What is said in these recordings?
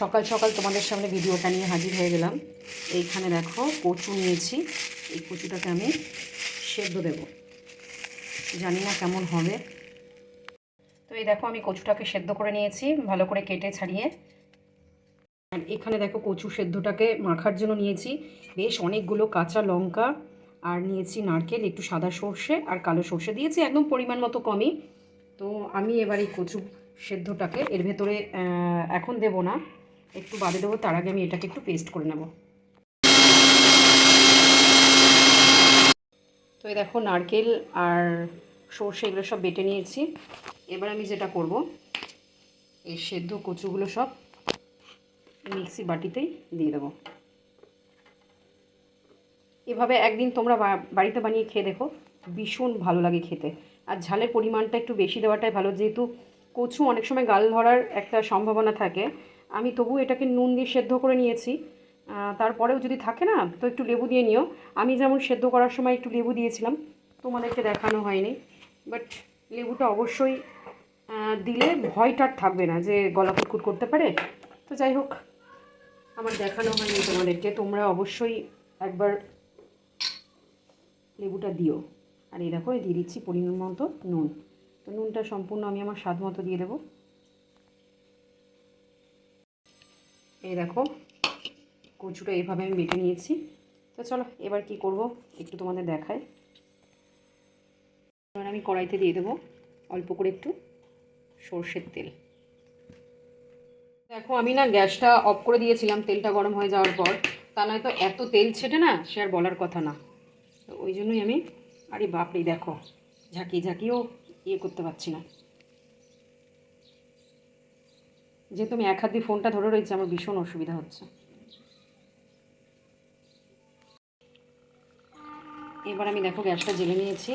সকাল সকাল তোমাদের সামনে ভিডিওটা নিয়ে হাজির হয়ে গেলাম। এইখানে দেখো কচু নিয়েছি। এই কচুটাকে আমি সেদ্ধ দেব। জানি না কেমন হবে। তো এই দেখো আমি কচুটাকে সেদ্ধ করে নিয়েছি, ভালো করে কেটে ছাড়িয়ে। আর এখানে দেখো কচু সেদ্ধটাকে মাখার জন্য নিয়েছি। বেশ অনেকগুলো কাঁচা লঙ্কা আর নিয়েছি নারকেল, একটু সাদা সর্ষে আর কালো সর্ষে। দিয়েছি একদম পরিমাণ মতো কমই। তো আমি এবার এই কচু সেদ্ধটাকে এর ভেতরে এখন দেব না। একটু বাদে দেবো, তার আগে আমি এটাকে একটু পেস্ট করে নেব। তো এই দেখো, নারকেল আর সর্ষে এগুলো সব বেটে নিয়েছি। এবার আমি যেটা করব, এই সেদ্ধ কচুগুলো সব মিক্সি বাটিতেই দিয়ে দেবো। এভাবে একদিন তোমরা বাড়িতে বানিয়ে খেয়ে দেখো, ভীষণ ভালো লাগে খেতে। আর ঝালের পরিমাণটা একটু বেশি দেওয়াটাই ভালো, যেহেতু কচু অনেক সময় গাল ধরার একটা সম্ভাবনা থাকে আমি তবু এটাকে নুন দিয়ে সেদ্ধ করে নিয়েছি। তারপরেও যদি থাকে না, তো একটু লেবু দিয়ে নিও। আমি যেমন সেদ্ধ করার সময় একটু লেবু দিয়েছিলাম, তোমাদেরকে দেখানো হয়নি। বাট লেবুটা অবশ্যই দিলে ভয়টা আর থাকবে না যে গলা কুটকুট করতে পারে। তো যাই হোক, আমার দেখানো হয়নি তোমাদেরকে। তোমরা অবশ্যই একবার লেবুটা দিও। আর এই দেখো দিয়ে দিচ্ছি পরিমাণ মতো নুন। তো নুনটা সম্পূর্ণ আমি আমার স্বাদ মতো দিয়ে দেবো। এই দেখো, কচুটা এইভাবে আমি বেটে নিয়েছি। তো চলো, এবার কি করব? একটু তোমাদের দেখাই। এবার আমি কড়াইতে দিয়ে দেবো অল্প করে একটু সর্ষের তেল। দেখো, আমি না গ্যাসটা অফ করে দিয়েছিলাম, তেলটা গরম হয়ে যাওয়ার পর। তা নয়তো এত তেল ছেটে না, সে আর বলার কথা না। তো ওই জন্যই আমি, আরে বাপরে, দেখো ঝাঁকি ঝাঁকিও ইয়ে করতে পারছি না। যেহেতু আমি এক হাত দিয়ে ফোনটা ধরে রয়েছে, আমার ভীষণ অসুবিধা হচ্ছে। এবার আমি দেখো গ্যাসটা জেলে নিয়েছি।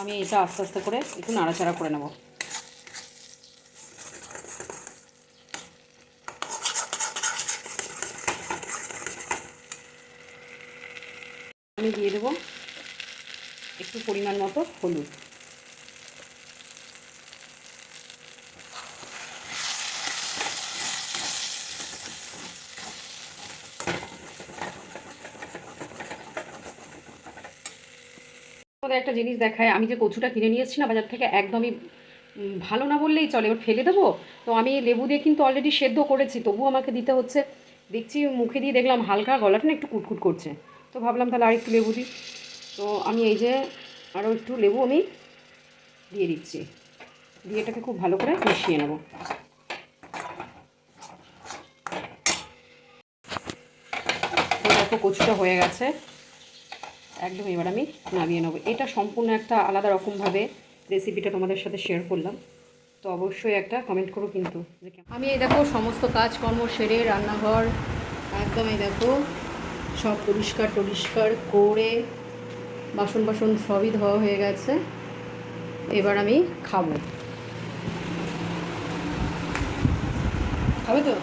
আমি এটা আস্তে আস্তে করে একটু নাড়াচাড়া করে নেব। আমি দিয়ে দেবো একটু পরিমাণ মতো হলুদ। তোমাদের একটা জিনিস দেখায়, আমি যে কচুটা কিনে নিয়েছি না, বাজার থেকে একদমই ভালো না বললেই চলে, এবার ফেলে দেবো? তো আমি লেবু দিয়ে কিন্তু অলরেডি সেদ্ধ করেছি, তবুও আমাকে দিতে হচ্ছে। দেখছি মুখে দিয়ে দেখলাম হালকা গলাটা না একটু কুটকুট করছে। তো ভাবলাম তাহলে আর একটু লেবু দিই। তো আমি এই যে আরও একটু লেবু আমি দিয়ে দিচ্ছি। দিয়ে এটাকে খুব ভালো করে মিশিয়ে নেব। কচুটা হয়ে গেছে। একদম এবার আমি নামিয়ে নেব। এটা সম্পূর্ণ একটা আলাদা রকমভাবে রেসিপিটা তোমাদের সাথে শেয়ার করলাম। তো অবশ্যই একটা কমেন্ট করো কিন্তু আমি এই দেখো সমস্ত কাজকর্ম সেরে রান্নাঘর, একদম এই দেখো সব পরিষ্কার টরিষ্কার করে বাসন বাসন সবই ধোয়া হয়ে গেছে। এবার আমি খাব। খাবে তো?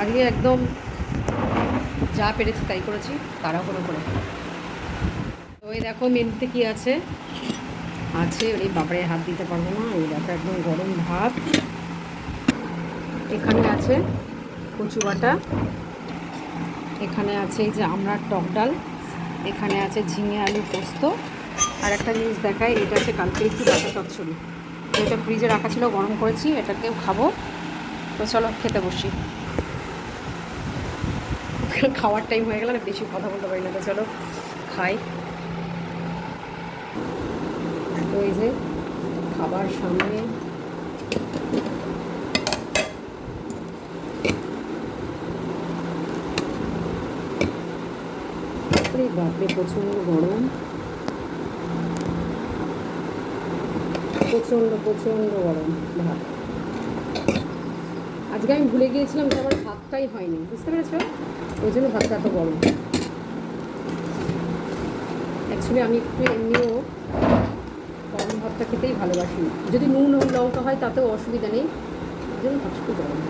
আজকে একদম যা পেরেছি তাই করেছি তাড়াহুড়ো করে তো এই দেখো মেনুতে কি আছে? আছে, এই বাপরে, হাত দিতে পারব না, এই দেখো একদম গরম ভাত। এখানে আছে কচু বাটা, এখানে আছে এই যে আমড়ার টক ডাল, এখানে আছে ঝিঙে আলু পোস্ত। আর একটা জিনিস দেখায় এটা হচ্ছে কালকে একটু ডাটা চচ্চড়ি। যেটা ফ্রিজে রাখা ছিল, গরম করেছি, এটাকেও খাব। তো চলো খেতে বসি। খাওয়ার টাইম হয়ে গেল না বেশি কথা বলতে পারি না তো, চলো খাই। তো এই যে খাবার সামনে। বাপরে, প্রচণ্ড গরম। প্রচণ্ড প্রচণ্ড গরম, ভাত। আজকে আমি ভুলে গিয়েছিলাম যে ভাতটাই হয়নি, বুঝতে পেরেছ? ওই জন্য ভাতটা এত গরম। অ্যাকচুয়ালি আমি একটু এমনিও গরম ভাতটা খেতেই ভালোবাসি। যদি নুন ও লঙ্কা হয় তাতেও অসুবিধা নেই। ওই জন্য ভাতটা একটু গরম।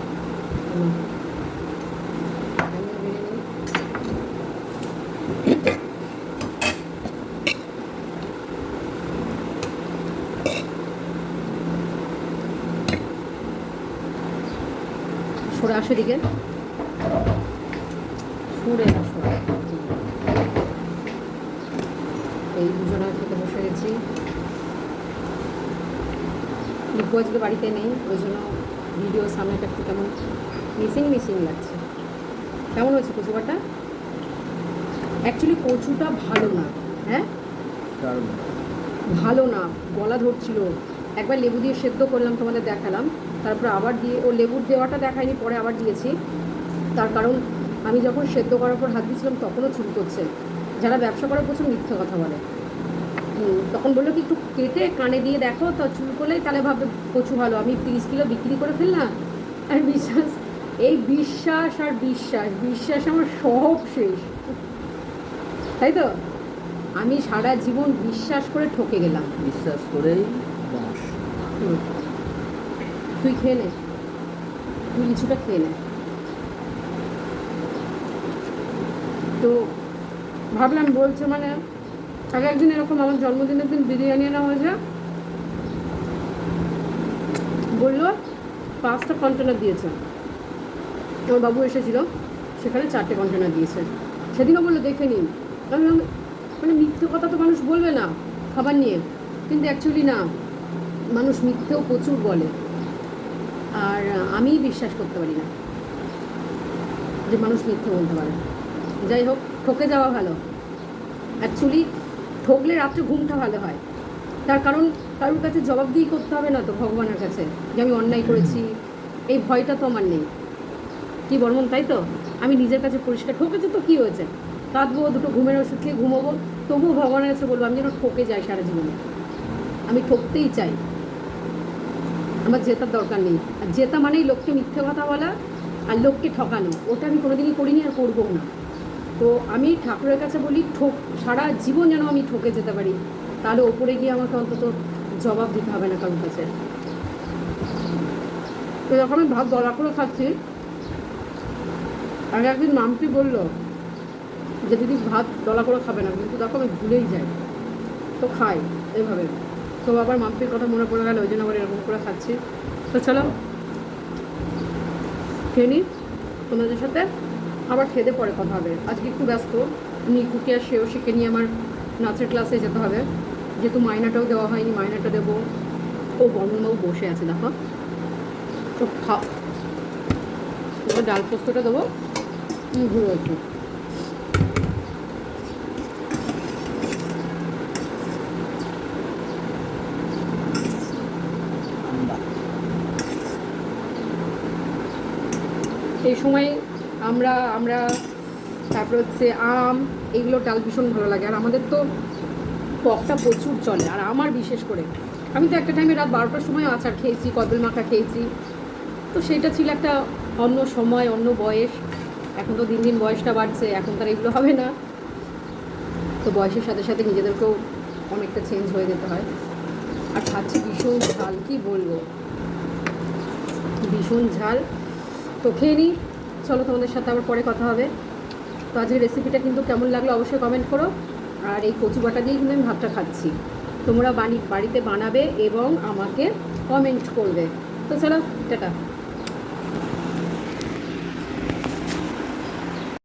সরে আসো দিকে সরে আসো এই দুজনে খেতে বসে গেছি। লিপু আজকে বাড়িতে নেই ওই জন্য ভিডিও সামনেটা একটু কেমন মিসিং মিসিং লাগছে। কেমন হয়েছে কচুবাটা অ্যাকচুয়ালি কচুটা ভালো না হ্যাঁ? ভালো না গলা ধরছিল। একবার লেবু দিয়ে সেদ্ধ করলাম তোমাদের দেখালাম। তারপর আবার দিয়ে ও লেবুর দেওয়াটা দেখায়নি পরে আবার দিয়েছি। তার কারণ আমি যখন সেদ্ধ করার পর হাত দিয়েছিলাম তখনও করছে। যারা ব্যবসা করার প্রচুর মিথ্যে কথা বলে। তখন বলল কি একটু কেটে কানে দিয়ে দেখো তো চুল করলেই তাহলে ভাববে কচু ভালো। আমি তিরিশ কিলো বিক্রি করে ফেললাম। আর বিশ্বাস এই বিশ্বাস আর বিশ্বাস বিশ্বাস আমার সব শেষ। তাই তো? আমি সারা জীবন বিশ্বাস করে ঠকে গেলাম। বিশ্বাস করেই। তুই খেয়ে নে। তুই লিচুটা খেয়ে নে। তো ভাবলাম বলছে মানে আগে একদিন এরকম আমার জন্মদিনের দিন বিরিয়ানি আনা হয়েছে বলল, পাঁচটা কন্টেনার দিয়েছে। আমার বাবু এসেছিল, সেখানে চারটে কন্টেনার দিয়েছে। সেদিনও বলল, দেখে নিন। আমি মানে মিথ্যে কথা তো মানুষ বলবে না, খাবার নিয়ে। কিন্তু অ্যাকচুয়ালি না, মানুষ মিথ্যেও প্রচুর বলে। আর আমি বিশ্বাস করতে পারি না যে মানুষ মিথ্যে বলতে পারে। যাই হোক, ঠকে যাওয়া ভালো। অ্যাকচুয়ালি ঠকলে রাত্রে ঘুমটা ভালো হয়। তার কারণ, কারোর কাছে জবাব জবাবদিহি করতে হবে না তো ভগবানের কাছে, যে আমি অন্যায় করেছি। এই ভয়টা তো আমার নেই। কি বর্মন, তাই তো? আমি নিজের কাছে পরিষ্কার, ঠকেছে তো কী হয়েছে? কাঁদবো, দুটো ঘুমের ওষুধ খেয়ে ঘুমোবো। তবুও ভগবানের কাছে বলব, আমি যেন ঠকে যাই সারা জীবনে। আমি ঠকতেই চাই। আমার জেতার দরকার নেই। আর জেতা মানেই লোককে মিথ্যে কথা বলা আর লোককে ঠকানো। ওটা আমি কোনোদিনই করিনি আর করব না। তো আমি ঠাকুরের কাছে বলি, ঠক, সারা জীবন যেন আমি ঠকে যেতে পারি তাহলে ওপরে গিয়ে আমাকে অন্তত জবাব দিতে হবে না কারোর কাছে। তো যখন আমি ভাত দলা করে খাচ্ছি আগে একদিন মামটি বলল যে, দিদি, ভাত দলা করে খাবে না, কিন্তু দেখো আমি ভুলেই যাই। তো খাই, এভাবে। তো আবার মাম্পির কথা মনে পড়ে গেল, ওই জন্য আবার এরকম করে খাচ্ছি। তো চলো, খেয়ে নিই তোমাদের সাথে আবার খেতে পরে কথা হবে। আজকে একটু ব্যস্ত। নিকুকে আর সেও শিখে নিয়ে আমার নাচের ক্লাসে যেতে হবে। যেহেতু মাইনাটাও দেওয়া হয়নি, মাইনাটা দেবো। ও বর্মনবাবু বসে আছে, দেখো। তো খাও এবার ডাল পোস্তটা দেবো। ঘুরে একটু। এই সময় আমরা আমরা, তারপর হচ্ছে আম, এগুলো ডাল ভীষণ ভালো লাগে। আর আমাদের তো পকটা প্রচুর চলে, আর আমার বিশেষ করে। আমি তো একটা টাইমে রাত বারোটার সময় আচার খেয়েছি কদল মাখা খেয়েছি। তো সেটা ছিল একটা অন্য সময়, অন্য বয়স। এখন তো দিন দিন বয়সটা বাড়ছে, এখন তার এগুলো হবে না। তো বয়সের সাথে সাথে নিজেদেরকেও অনেকটা চেঞ্জ হয়ে যেতে হয়। আর খাচ্ছি ভীষণ ঝাল, কি বলব? ভীষণ ঝাল। তো খেয়ে নিই চলো তোমাদের সাথে আবার পরে কথা হবে। তো আজকের রেসিপিটা কিন্তু কেমন লাগল অবশ্যই কমেন্ট করো। আর এই কচু বাটা দিয়েই কিন্তু আমি ভাতটা খাচ্ছি। তোমরা বাড়ি বাড়িতে বানাবে এবং আমাকে কমেন্ট করবে। তো চলো, টাটা।